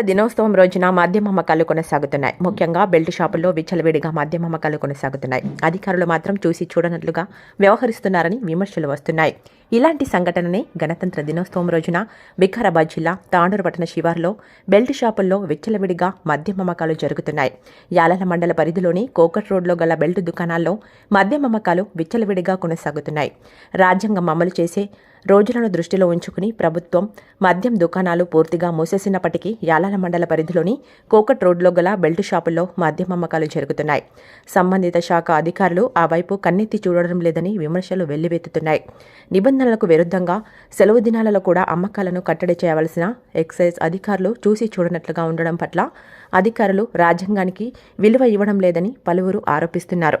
దినోత్సవం రోజున మద్యం అమ్మకాలు కొనసాగుతున్నాయి. ముఖ్యంగా బెల్ట్ షాపుల్లో విచ్చలవిడిగా మద్యం అమ్మకాలు కొనసాగుతున్నాయి. అధికారులు మాత్రం చూసి చూడనట్లుగా వ్యవహరిస్తున్నారని విమర్శలు వస్తున్నాయి. ఇలాంటి సంఘటననే గణతంత్ర దినోత్సవం రోజున వికారాబాద్ జిల్లా తాండూరు పట్టణ శివార్లో బెల్ట్ షాపుల్లో విచ్చలవిడిగా మద్యం అమ్మకాలు జరుగుతున్నాయి. యాలల మండల పరిధిలోని కోకట్ రోడ్లో గల బెల్ట్ దుకాణాల్లో మద్యం అమ్మకాలు విచ్చలవిడిగా కొనసాగుతున్నాయి. రాజ్యాంగం అమలు చేసే రోజులను దృష్టిలో ఉంచుకుని ప్రభుత్వం మద్యం దుకాణాలు పూర్తిగా మూసేసినప్పటికీ యాలాల మండల పరిధిలోని కోకట్ రోడ్లో గల బెల్ట్ షాపుల్లో మద్యం అమ్మకాలు జరుగుతున్నాయి. సంబంధిత శాఖ అధికారులు ఆ వైపు కన్నెత్తి చూడడం లేదని విమర్శలు వెల్లువెత్తుతున్నాయి నిబంధనలకు విరుద్ధంగా సెలవు దినాలలో కూడా అమ్మకాలను కట్టడి చేయవలసిన ఎక్సైజ్ అధికారులు చూసి చూడనట్లుగా ఉండడం పట్ల అధికారులు రాజ్యాంగానికి విలువ ఇవ్వడం లేదని పలువురు ఆరోపిస్తున్నారు.